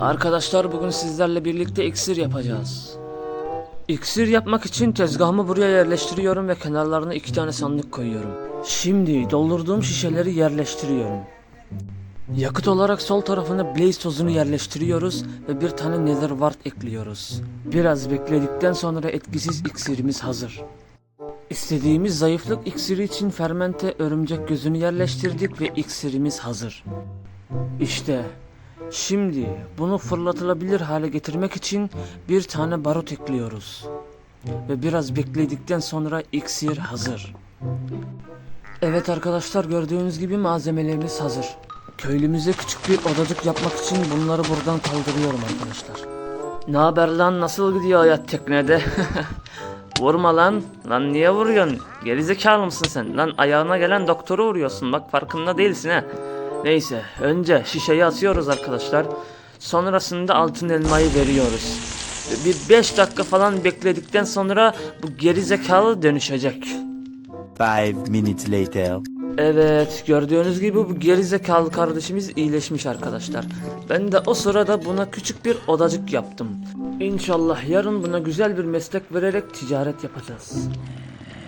Arkadaşlar bugün sizlerle birlikte iksir yapacağız. İksir yapmak için tezgahımı buraya yerleştiriyorum ve kenarlarına iki tane sandık koyuyorum. Şimdi doldurduğum şişeleri yerleştiriyorum. Yakıt olarak sol tarafına blaze tozunu yerleştiriyoruz ve bir tane nether wart ekliyoruz. Biraz bekledikten sonra etkisiz iksirimiz hazır. İstediğimiz zayıflık iksiri için fermente örümcek gözünü yerleştirdik ve iksirimiz hazır. İşte şimdi bunu fırlatılabilir hale getirmek için bir tane barut ekliyoruz. Ve biraz bekledikten sonra iksir hazır. Evet arkadaşlar gördüğünüz gibi malzemelerimiz hazır. Köylümüze küçük bir odacık yapmak için bunları buradan kaldırıyorum arkadaşlar. Ne haber lan nasıl gidiyor hayat teknede? Vurma lan. Lan niye vuruyorsun? Gerizekalı mısın sen? Lan ayağına gelen doktoru vuruyorsun. Bak farkında değilsin ha. Neyse önce şişeyi atıyoruz arkadaşlar. Sonrasında altın elmayı veriyoruz. Ve Bir 5 dakika falan bekledikten sonra bu gerizekalı dönüşecek. Five minutes later. Evet gördüğünüz gibi bu gerizekalı kardeşimiz iyileşmiş arkadaşlar. Ben de o sırada buna küçük bir odacık yaptım. İnşallah yarın buna güzel bir meslek vererek ticaret yapacağız.